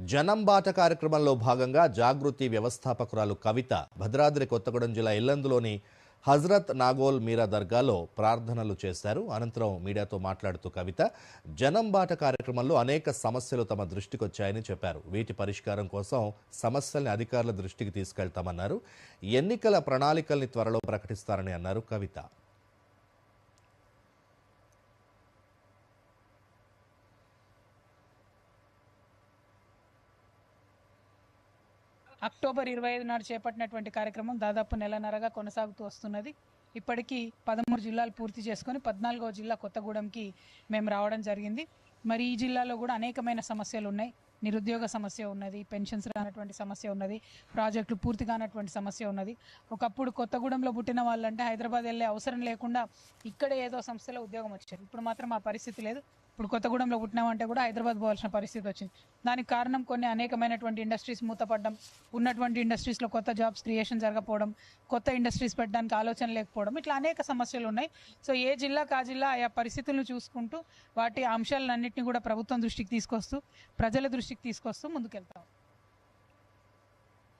జనం బాట కార్యక్రమంలో భాగంగా జాగృతి వ్యవస్థాపకురాలు కవిత భద్రాద్రి కొత్తగూడెం జిల్లా ఇల్లందులోని హజ్రత్ నాగోల్ మీరా దర్గాలో ప్రార్థనలు చేశారు. అనంతరం మీడియాతో మాట్లాడుతూ కవిత జనం బాట కార్యక్రమంలో అనేక సమస్యలు తమ దృష్టికి వచ్చాయని చెప్పారు. వీటి పరిష్కారం కోసం సమస్యల్ని అధికారుల దృష్టికి తీసుకెళ్తామన్నారు. ఎన్నికల ప్రణాళికల్ని త్వరలో ప్రకటిస్తారని అన్నారు కవిత. అక్టోబర్ ఇరవై ఐదు నాడు చేపట్టినటువంటి కార్యక్రమం దాదాపు నెలన్నరగా కొనసాగుతూ వస్తున్నది. ఇప్పటికీ పదమూడు జిల్లాలు పూర్తి చేసుకొని పద్నాలుగో జిల్లా కొత్తగూడెంకి మేము రావడం జరిగింది. మరి ఈ జిల్లాలో కూడా అనేకమైన సమస్యలు ఉన్నాయి నిరుద్యోగ సమస్య ఉన్నది పెన్షన్స్ రానటువంటి సమస్య ఉన్నది ప్రాజెక్టులు పూర్తి కానటువంటి సమస్య ఉన్నది. ఒకప్పుడు కొత్తగూడెంలో పుట్టిన వాళ్ళంటే హైదరాబాద్ వెళ్ళే అవసరం లేకుండా ఇక్కడే ఏదో సంస్థలో ఉద్యోగం వచ్చారు. ఇప్పుడు మాత్రం ఆ పరిస్థితి లేదు. ఇప్పుడు కొత్తగూడెంలో పుట్టినామంటే కూడా హైదరాబాద్ పోవాల్సిన పరిస్థితి వచ్చింది. దానికి కారణం కొన్ని అనేకమైనటువంటి ఇండస్ట్రీస్ మూతపడడం ఉన్నటువంటి ఇండస్ట్రీస్లో కొత్త జాబ్స్ క్రియేషన్ జరగకపోవడం కొత్త ఇండస్ట్రీస్ పెట్టడానికి ఆలోచన లేకపోవడం ఇట్లా అనేక సమస్యలు ఉన్నాయి. సో ఏ జిల్లాకు ఆ జిల్లా ఆయా పరిస్థితులను చూసుకుంటూ వాటి అంశాలన్నింటినీ కూడా ప్రభుత్వం దృష్టికి తీసుకొస్తూ ప్రజల దృష్టి దృష్టికి తీసుకొస్తూ ముందుకెళ్తాం